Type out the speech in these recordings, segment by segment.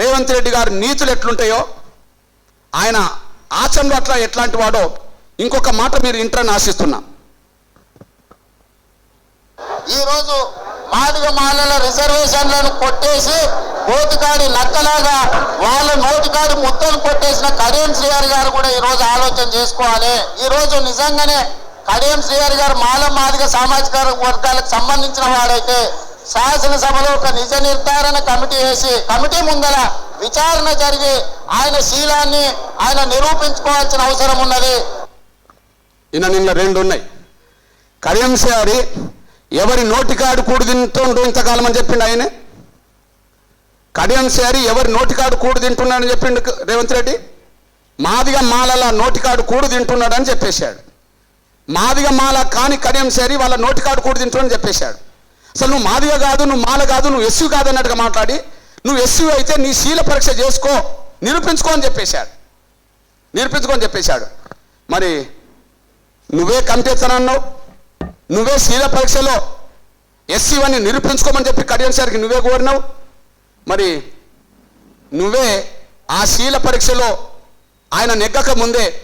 రేవంత్ రెడ్డి గారి నీతులు ఎట్లుంటాయో ఆయన ఆచరణలో అట్లా ఎట్లాంటి వాడో ఇంకొక మాట మీరు ఇంటర్ని ఆశిస్తున్నా. ఈరోజు మాదిగ మాలల రిజర్వేషన్లను కొట్టేసి కోతికాడి నక్కలాగా వాళ్ళ నోటికాడి ముద్దలు కొట్టేసిన కడియం శ్రీహరి గారు కూడా ఈరోజు ఆలోచన చేసుకోవాలి. ఈరోజు నిజంగానే కడియం శ్రీహరి గారు మాల మాదిగ సామాజిక వర్గాలకు సంబంధించిన వాడైతే శాసనసభలో ఒక నిజ నిర్ధారణ కమిటీ వేసి కమిటీ ముందర విచారణ జరిగి ఆయన శీలాన్ని ఆయన నిరూపించుకోవాల్సిన అవసరం ఉన్నది. నిన్న నిన్న రెండు ఉన్నాయి కడియం సారి ఎవరి నోటికాడు కూడు తింటుండు ఇంతకాలం అని చెప్పిండు ఆయనే? కడియం ఎవరి నోటికాడు కూడు తింటున్నాడని చెప్పిండు రేవంత్ రెడ్డి? మాదిగా మాలల నోటికాడు కూడు తింటున్నాడని చెప్పేశాడు. మాదిగా మాల కాని కడియం వాళ్ళ నోటికాడు కూడు తింటున్నాడని చెప్పేశాడు. అసలు నువ్వు మాదిగా కాదు నువ్వు మాల కాదు నువ్వు ఎస్యు కాదు అన్నట్టుగా మాట్లాడి నువ్వు ఎస్యు అయితే నీ శీల పరీక్ష చేసుకో నిరూపించుకో అని చెప్పేశాడు. నిరూపించుకో అని చెప్పేశాడు. మరి నువ్వే కంటెత్తనన్నావు నువ్వే శీల పరీక్షలో ఎస్సీ నిరూపించుకోమని చెప్పి కడియం సార్కి నువ్వే కోరినావు. మరి నువ్వే ఆ శీల పరీక్షలో ఆయన నెగ్గక ముందే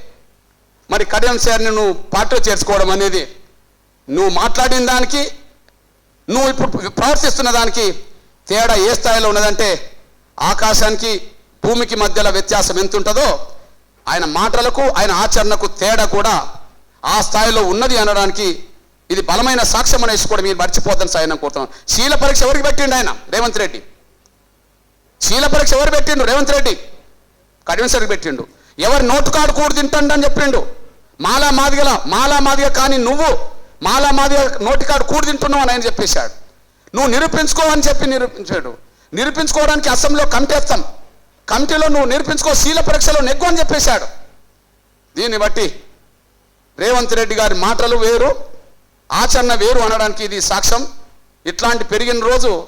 మరి కడియం సార్ని నువ్వు పార్టీలో చేర్చుకోవడం అనేది నువ్వు మాట్లాడిన దానికి నువ్వు ఇప్పుడు ప్రవర్తిస్తున్న దానికి తేడా ఏ స్థాయిలో ఉన్నదంటే ఆకాశానికి భూమికి మధ్యలో వ్యత్యాసం ఎంత ఉంటుందో ఆయన మాటలకు ఆయన ఆచరణకు తేడా కూడా ఆ స్థాయిలో ఉన్నది అనడానికి ఇది బలమైన సాక్ష్యం అనేసి కూడా మీరు మర్చిపోద్దని సాయం కోరుతున్నాం శీల పరీక్ష ఎవరికి పెట్టిండు ఆయన? రేవంత్ రెడ్డి. శీల పరీక్ష ఎవరు పెట్టిండు? రేవంత్ రెడ్డి. కడివెన్సరికి పెట్టిండు. ఎవరు నోటు కాడు కూడు తింటాడు అని చెప్పిండు. మాలా మాదిగల మాలా మాదిగ కానీ నువ్వు మాలా మాది నోటికాడు కూడు తింటున్నావు అని ఆయన చెప్పేశాడు. నువ్వు నిరూపించుకోవని చెప్పి నిరూపించాడు. నిరూపించుకోవడానికి అసెంబ్లీలో కమిటీ వేస్తాం. కమిటీలో నువ్వు నిరూపించుకో శీల పరీక్షలో నెగ్గు అని చెప్పేశాడు. దీన్ని బట్టి రేవంత్ రెడ్డి గారి మాటలు వేరు ఆచరణ వేరు అనడానికి ఇది సాక్ష్యం. ఇట్లాంటి పెరిగిన రోజు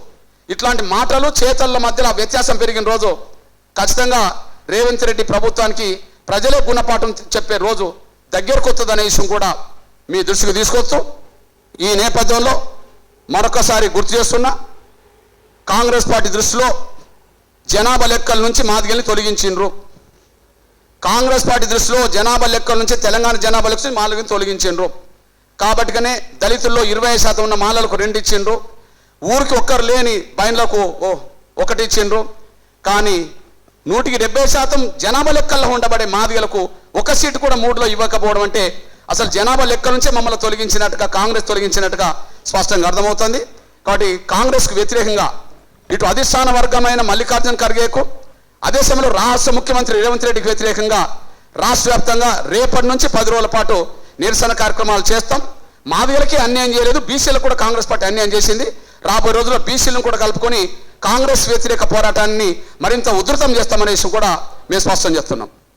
ఇట్లాంటి మాటలు చేతల మధ్యలో వ్యత్యాసం పెరిగిన రోజు ఖచ్చితంగా రేవంత్ రెడ్డి ప్రభుత్వానికి ప్రజలే గుణపాఠం చెప్పే రోజు దగ్గరకు వస్తుందనే విషయం కూడా మీ దృష్టికి తీసుకొస్తూ ఈ నేపథ్యంలో మరొకసారి గుర్తు చేస్తున్నా కాంగ్రెస్ పార్టీ దృష్టిలో జనాభా లెక్కల నుంచి మాదిగల్ని తొలగించిండ్రు. కాంగ్రెస్ పార్టీ దృష్టిలో జనాభా లెక్కల నుంచి తెలంగాణ జనాభా లెక్క నుంచి తొలగించిండ్రు. కాబట్టిగానే దళితుల్లో ఇరవై శాతం ఉన్న మాలలకు రెండు ఇచ్చిండ్రు. ఊరికి ఒక్కరు లేని బయన్లకు ఓ ఒకటి ఇచ్చిండ్రు. కానీ నూటికి డెబ్బై శాతం జనాభా లెక్కల్లో ఉండబడే మాదిగలకు ఒక సీటు కూడా మూడులో ఇవ్వకపోవడం అంటే అసలు జనాభా లెక్క నుంచే మమ్మల్ని తొలగించినట్టుగా కాంగ్రెస్ తొలగించినట్టుగా స్పష్టంగా అర్థమవుతుంది. కాబట్టి కాంగ్రెస్కు వ్యతిరేకంగా ఇటు అధిష్టాన వర్గమైన మల్లికార్జున ఖర్గేకు అదే సమయంలో రాష్ట్ర ముఖ్యమంత్రి రేవంత్ రెడ్డికి వ్యతిరేకంగా రాష్ట్ర వ్యాప్తంగా రేపటి నుంచి పది రోజుల పాటు నిరసన కార్యక్రమాలు చేస్తాం. మాదిగలకి అన్యాయం చేయలేదు బీసీలకు కూడా కాంగ్రెస్ పార్టీ అన్యాయం చేసింది. రాబోయే రోజుల్లో బీసీలను కూడా కలుపుకొని కాంగ్రెస్ వ్యతిరేక పోరాటాన్ని మరింత ఉధృతం చేస్తామనే విషయం కూడా మేము స్పష్టం చేస్తున్నాం.